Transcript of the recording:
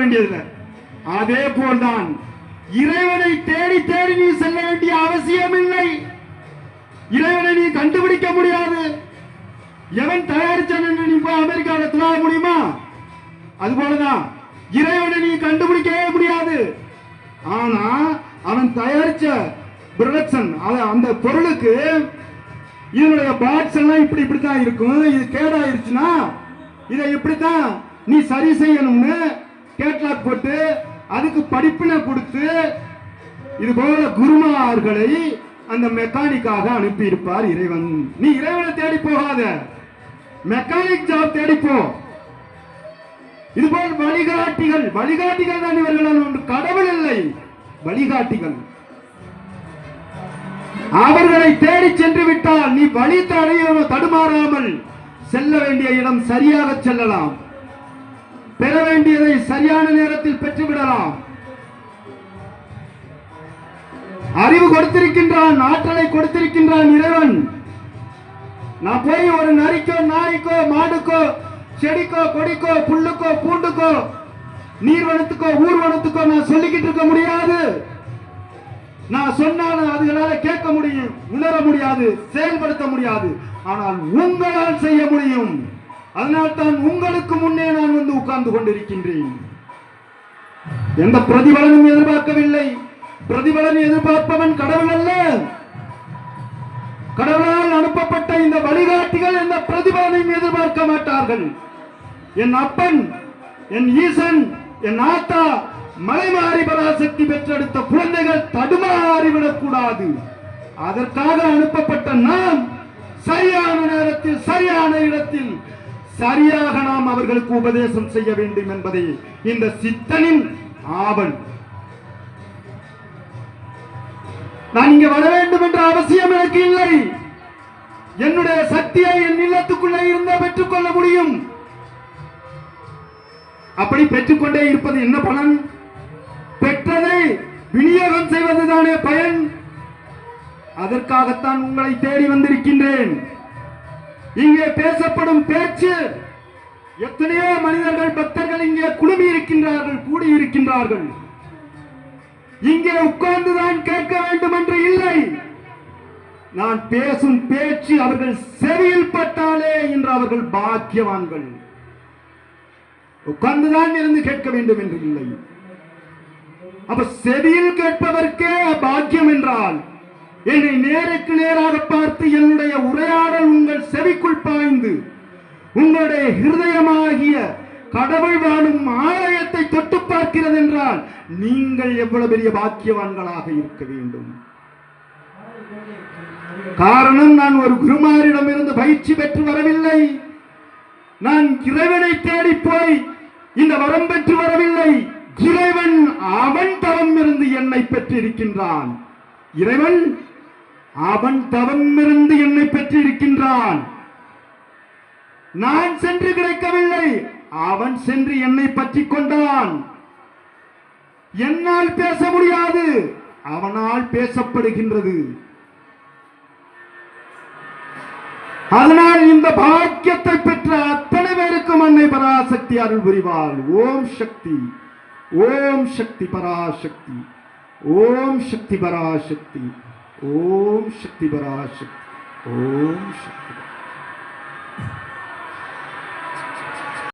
வேண்டியதில்லை. அதே போல்தான் இறைவனை தேடி தேடி நீ செல்ல வேண்டிய அவசியம் இல்லை இறைவனை நீ கண்டுபிடிக்க முடியாது. எவன் தயாரிச்சான் என்று நீ போய் அமெரிக்காவில் துணா முடியுமா? அது போலதான் இறைவனை நீ கண்டுபிடிக்கவே முடியாது. ஆனா அவன் தயாரிச்ச ப்ரொடக்ஷன் அந்த பொருளுக்கு இதனுடைய பாக்ஸ் எல்லாம் இப்படி இப்படித்தான் இருக்கும். இது கேடாயிருச்சுன்னா இதை இப்படித்தான் நீ சரி செய்யணும்னு போட்டு அதுக்கு படிப்பினை கொடுத்து இது போல குருமார்களை அந்த மெக்கானிக்காக அனுப்பியிருப்பார் இறைவன். நீ இறைவனை தேடி போகாத. மெக்கானிக் ஜாப் தேடிப்போ இது இதுபோல் வழிகாட்டிகள் வழிகாட்டிகள் தான் இவர்கள் ஒன்று. கடவுள் இல்லை வழிகாட்டிகள். அவர்களை தேடி சென்று விட்டால் நீ வழி தடைய தடுமாறாமல் செல்ல வேண்டிய இடம் சரியாக செல்லலாம். பெற வேண்டியதை சரியான நேரத்தில் பெற்றுவிடலாம். அறிவு கொடுத்திருக்கின்றான் ஆற்றலை கொடுத்திருக்கின்றான் இறைவன். நான் போய் ஒரு நரிக்கோ நாய்க்கோ மாடுக்கோ செடிக்கோ கொடிக்கோ புல்லுக்கோ பூண்டுக்கோ நீர்வனத்துக்கோ ஊர்வனத்துக்கோ நான் சொல்லிக்கிட்டு இருக்க முடியாது. நான் சொன்னாலும் அதுகளால கேட்க முடியும் உணர முடியாது செயல்படுத்த முடியாது. ஆனால் உங்களால் செய்ய முடியும். அதனால் தான் உங்களுக்கு முன்னே நான் வந்து உட்கார்ந்து கொண்டிருக்கின்றேன். எந்த பிரதிபலனும் எதிர்பார்க்கவில்லை. பிரதிபலன் எதிர்பார்ப்பவன் கடவுள் அல்ல. கடவுளால் அனுப்பப்பட்ட இந்த வழிகாட்டிகள் எந்த பிரதிபலனையும் எதிர்பார்க்க மாட்டார்கள். என் அப்பன் என் ஈசன் என் ஆத்தா மலைமாறி பராசக்தி பெற்றெடுத்த குழந்தைகள் தடுமாறிவிடக் கூடாது அதற்காக அனுப்பப்பட்ட நாம் சரியான நேரத்தில் சரியான இடத்தில் சரியாக நாம் அவர்களுக்கு உபதேசம் செய்ய வேண்டும் என்பதை இந்த சித்தனின் ஆவல். நான் இங்க வர வேண்டும் என்ற அவசியம் எனக்கு இல்லை. என்னுடைய சக்தியை என் இல்லத்துக்குள்ளே இருந்தா பெற்றுக்கொள்ள முடியும். அப்படி பெற்றுக்கொண்டே இருப்பது என்ன பலன்? பெற்றதை விநியோகம் செய்வதுதானே பயன். அதற்காகத்தான் உங்களை தேடி வந்திருக்கின்றேன். இங்கே பேசப்படும் பேச்சு எத்தனையோ மனிதர்கள் பக்தர்கள் இங்கே குழுமி இருக்கின்றார்கள் கூடியிருக்கின்றார்கள். இங்கே உட்கார்ந்துதான் கேட்க வேண்டும் என்று இல்லை. நான் பேசும் பேச்சு அவர்கள் செவியில் பட்டாலே என்று அவர்கள் பாக்கியவான்கள். உட்கார்ந்துதான் இருந்து கேட்க வேண்டும் என்று இல்லை. அப்ப செவியில் கேட்பதற்கே பாக்கியம் என்றால் என்னை நேருக்கு நேராக பார்த்து என்னுடைய உரையாடல் உங்கள் செவிக்குள் பாய்ந்து உங்களுடைய ஹிருதயமாகிய கடவுள் வாழும் ஆலயத்தை தொட்டு பார்க்கிறது என்றால் நீங்கள் எவ்வளவு பெரிய பாக்கியவான்களாக இருக்க வேண்டும். காரணம் நான் ஒரு குருமாரிடம் இருந்து பயிற்சி பெற்று வரவில்லை. நான் இறைவனை தேடி போய் இந்த வரம் பெற்று வரவில்லை. இறைவன் அவன் தவம் இருந்து என்னை பெற்றிருக்கின்றான். இறைவன் அவன் தவமிருந்து என்னை பெற்று இருக்கின்றான் நான் சென்று கிடைக்கவில்லை. அவன் சென்று என்னை பற்றி கொண்டான். என்னால் பேச முடியாது. அவனால் பேசப்படுகின்றது. அதனால் இந்த பாக்கியத்தை பெற்ற அத்தனை பேருக்கும் அன்னை பராசக்தி அருள் புரிவாள். ஓம் சக்தி. ஓம் சக்தி பராசக்தி. ஓம் சக்தி பராசக்தி. ஓம் சக்தி பராசக்தி ஓம் சக்தி